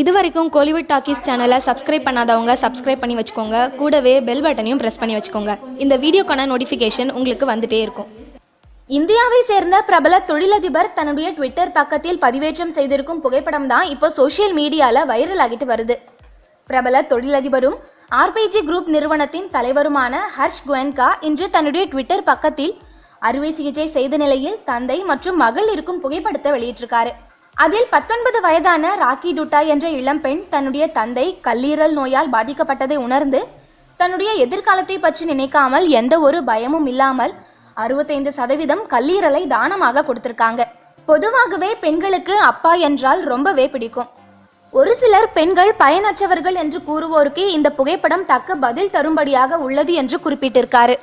இது வரைக்கும் கோலிவுட் டாக்கீஸ் சேனலை சப்ஸ்கிரைப் பண்ணாதவங்க சப்ஸ்கிரைப் பண்ணி வச்சுக்கோங்க. கூடவே பெல் பட்டனையும் ப்ரெஸ் பண்ணி வச்சுக்கோங்க. இந்த வீடியோக்கான நோட்டிஃபிகேஷன் உங்களுக்கு வந்துட்டே இருக்கும். இந்தியாவை சேர்ந்த பிரபல தொழிலதிபர் தன்னுடைய ட்விட்டர் பக்கத்தில் பதிவேற்றம் செய்திருக்கும் புகைப்படம் தான் இப்போ சோஷியல் மீடியால வைரல் ஆகிட்டு வருது. பிரபல தொழிலதிபரும் ஆர்பிஜி குரூப் நிறுவனத்தின் தலைவருமான ஹர்ஷ் குவன்கா இன்று தன்னுடைய ட்விட்டர் பக்கத்தில் அறுவை சிகிச்சை செய்த நிலையில் தந்தை மற்றும் மகள் இருக்கும் புகைப்படத்தை வெளியிட்டிருக்காரு. அதில் பத்தொன்பது வயதான ராக்கி டுட்டா என்ற இளம்பெண் தன்னுடைய தந்தை கல்லீரல் நோயால் பாதிக்கப்பட்டதை உணர்ந்து தன்னுடைய எதிர்காலத்தை பற்றி நினைக்காமல் எந்த ஒரு பயமும் இல்லாமல் அறுபத்தைந்து சதவீதம் கல்லீரலை தானமாக கொடுத்திருக்காங்க. பொதுவாகவே பெண்களுக்கு அப்பா என்றால் ரொம்பவே பிடிக்கும். ஒரு சிலர் பெண்கள் பயனற்றவர்கள் என்று கூறுவோருக்கு இந்த புகைப்படம் தக்க பதில் தரும்படியாக உள்ளது என்று குறிப்பிட்டிருக்காரு.